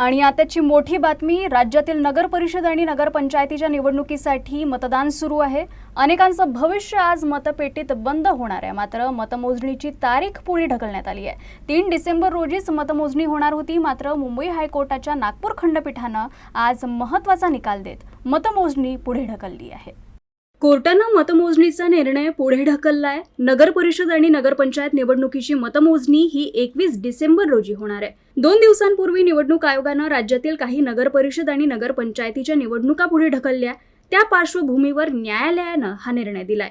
आणि आताची मोठी बातमी राज्यातील नगर परिषद आणि नगरपंचायतीच्या निवडणुकीसाठी मतदान सुरू आहे. अनेकांचं भविष्य आज मतपेटीत बंद होणार आहे. मात्र मतमोजणीची तारीख पुढे ढकलण्यात आली आहे. तीन डिसेंबर रोजीच मतमोजणी होणार होती. मात्र मुंबई हायकोर्टाच्या नागपूर खंडपीठानं आज महत्त्वाचा निकाल देत मतमोजणी पुढे ढकलली आहे. कोर्टानं मतमोजणीचा निर्णय पुढे ढकललाय. नगर परिषद आणि नगरपंचायत निवडणुकीची मतमोजणी ही एकवीस डिसेंबर रोजी होणार आहे. दोन दिवसांपूर्वी निवडणूक आयोगानं राज्यातील काही नगर परिषद आणि नगरपंचायतीच्या निवडणुका पुढे ढकलल्या. त्या पार्श्वभूमीवर न्यायालयानं हा निर्णय दिलाय.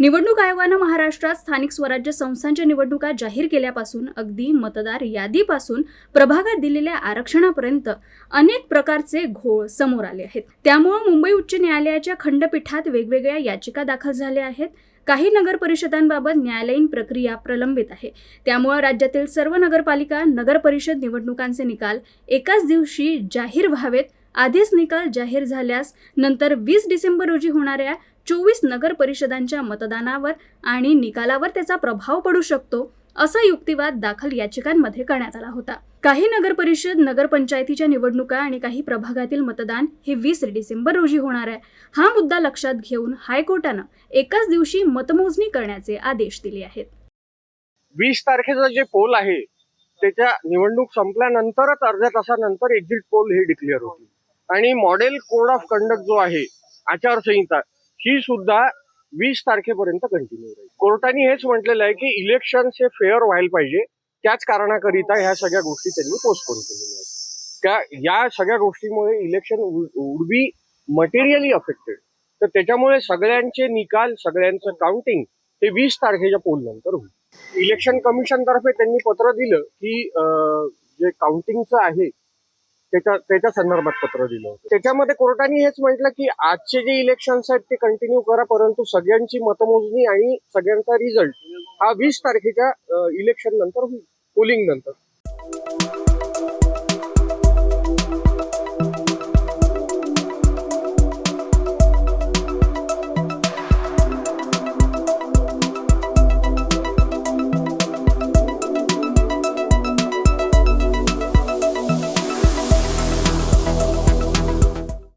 निवडणूक आयोगानं महाराष्ट्रात स्थानिक स्वराज्य संस्थांच्या निवडणुका जाहीर केल्यापासून अगदी मतदार यादीपासून प्रभागात दिलेल्या आरक्षणापर्यंत अनेक प्रकारचे घोळ समोर आले आहेत. त्यामुळं मुंबई उच्च न्यायालयाच्या खंडपीठात वेगवेगळ्या याचिका दाखल झाल्या आहेत. काही नगर परिषदांबाबत न्यायालयीन प्रक्रिया प्रलंबित आहे. त्यामुळं राज्यातील सर्व नगरपालिका नगर परिषद निवडणुकांचे निकाल एकाच दिवशी जाहीर व्हावेत आधीच निकाल जाहीर झाल्यास नंतर वीस डिसेंबर रोजी होणाऱ्या चोवीस नगर परिषदांच्या मतदानावर आणि निकालावर त्याचा प्रभाव पडू शकतो असा युक्तिवाद दाखल याचिकांमध्ये करण्यात आला होता. काही नगर परिषद नगरपंचायतीच्या निवडणुका आणि काही प्रभागातील मतदान हे वीस डिसेंबर रोजी होणार आहे. हा मुद्दा लक्षात घेऊन हायकोर्टानं एकाच दिवशी मतमोजणी करण्याचे आदेश दिले आहेत. वीस तारखेचा जे पोल आहे त्याच्या निवडणूक संपल्यानंतरच अर्ध्या तासानंतर एक्झिट पोल हे डिक्लेअर होतील. आणि मॉडेल कोड ऑफ कंडक्ट जो आहे आचारसंहिता ही सुद्धा वीस तारखेपर्यंत कंटिन्यू राहील. कोर्टाने हेच म्हटलेलं आहे की इलेक्शन हे फेअर व्हायला पाहिजे. त्याच कारणाकरिता ह्या सगळ्या गोष्टी त्यांनी पोस्टपोन केलेल्या आहेत. त्या या सगळ्या गोष्टीमुळे election would be materially affected तर त्याच्यामुळे सगळ्यांचे निकाल सगळ्यांचं काउंटिंग हे वीस तारखेच्या पोल नंतर होईल. इलेक्शन कमिशन तर्फे त्यांनी पत्र दिलं की जे काउंटिंगचं आहे त्याच्या त्याच्या संदर्भात पत्र दिलं होतं. त्याच्यामध्ये कोर्टाने हेच म्हटलं की आजचे जे इलेक्शन्स आहेत ते कंटिन्यू करा परंतु सगळ्यांची मतमोजणी आणि सगळ्यांचा रिझल्ट हा वीस तारखेच्या इलेक्शन नंतर होईल पोलिंग नंतर.